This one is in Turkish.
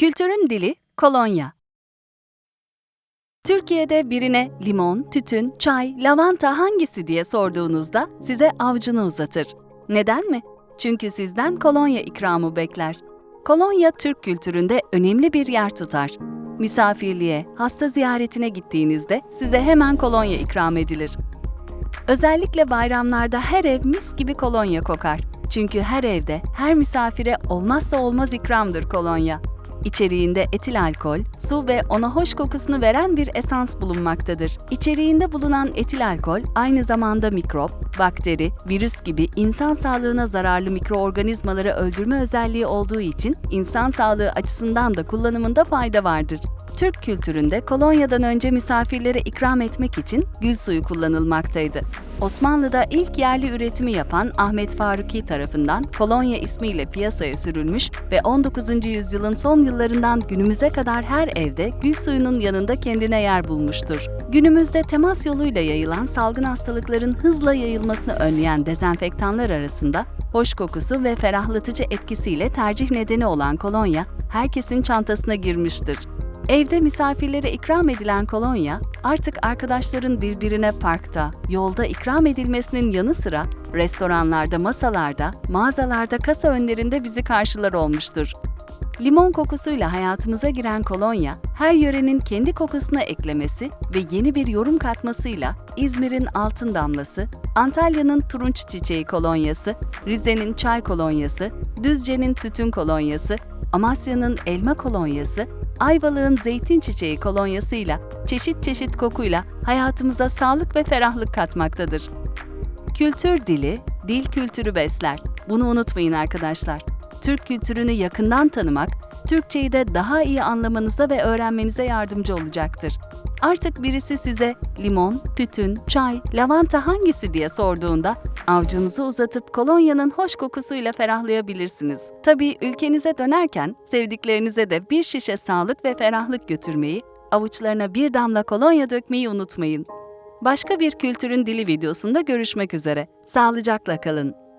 Kültürün dili kolonya. Türkiye'de birine limon, tütün, çay, lavanta hangisi diye sorduğunuzda size avcunu uzatır. Neden mi? Çünkü sizden kolonya ikramı bekler. Kolonya Türk kültüründe önemli bir yer tutar. Misafirliğe, hasta ziyaretine gittiğinizde size hemen kolonya ikram edilir. Özellikle bayramlarda her ev mis gibi kolonya kokar. Çünkü her evde, her misafire olmazsa olmaz ikramdır kolonya. İçeriğinde etil alkol, su ve ona hoş kokusunu veren bir esans bulunmaktadır. İçeriğinde bulunan etil alkol aynı zamanda mikrop, bakteri, virüs gibi insan sağlığına zararlı mikroorganizmaları öldürme özelliği olduğu için insan sağlığı açısından da kullanımında fayda vardır. Türk kültüründe kolonyadan önce misafirlere ikram etmek için gül suyu kullanılmaktaydı. Osmanlı'da ilk yerli üretimi yapan Ahmet Faruki tarafından kolonya ismiyle piyasaya sürülmüş ve 19. yüzyılın son yıllarından günümüze kadar her evde gül suyunun yanında kendine yer bulmuştur. Günümüzde temas yoluyla yayılan salgın hastalıkların hızla yayılmasını önleyen dezenfektanlar arasında hoş kokusu ve ferahlatıcı etkisiyle tercih nedeni olan kolonya herkesin çantasına girmiştir. Evde misafirlere ikram edilen kolonya, artık arkadaşların birbirine parkta, yolda ikram edilmesinin yanı sıra restoranlarda, masalarda, mağazalarda, kasa önlerinde bizi karşılar olmuştur. Limon kokusuyla hayatımıza giren kolonya, her yörenin kendi kokusuna eklemesi ve yeni bir yorum katmasıyla İzmir'in altın damlası, Antalya'nın turunç çiçeği kolonyası, Rize'nin çay kolonyası, Düzce'nin tütün kolonyası, Amasya'nın elma kolonyası, Ayvalık'ın zeytin çiçeği kolonyasıyla çeşit çeşit kokuyla hayatımıza sağlık ve ferahlık katmaktadır. Kültür dili, dil kültürü besler. Bunu unutmayın arkadaşlar. Türk kültürünü yakından tanımak, Türkçeyi de daha iyi anlamanıza ve öğrenmenize yardımcı olacaktır. Artık birisi size limon, tütün, çay, lavanta hangisi diye sorduğunda avcunuzu uzatıp kolonyanın hoş kokusuyla ferahlayabilirsiniz. Tabii ülkenize dönerken sevdiklerinize de bir şişe sağlık ve ferahlık götürmeyi, avuçlarına bir damla kolonya dökmeyi unutmayın. Başka bir kültürün dili videosunda görüşmek üzere. Sağlıcakla kalın.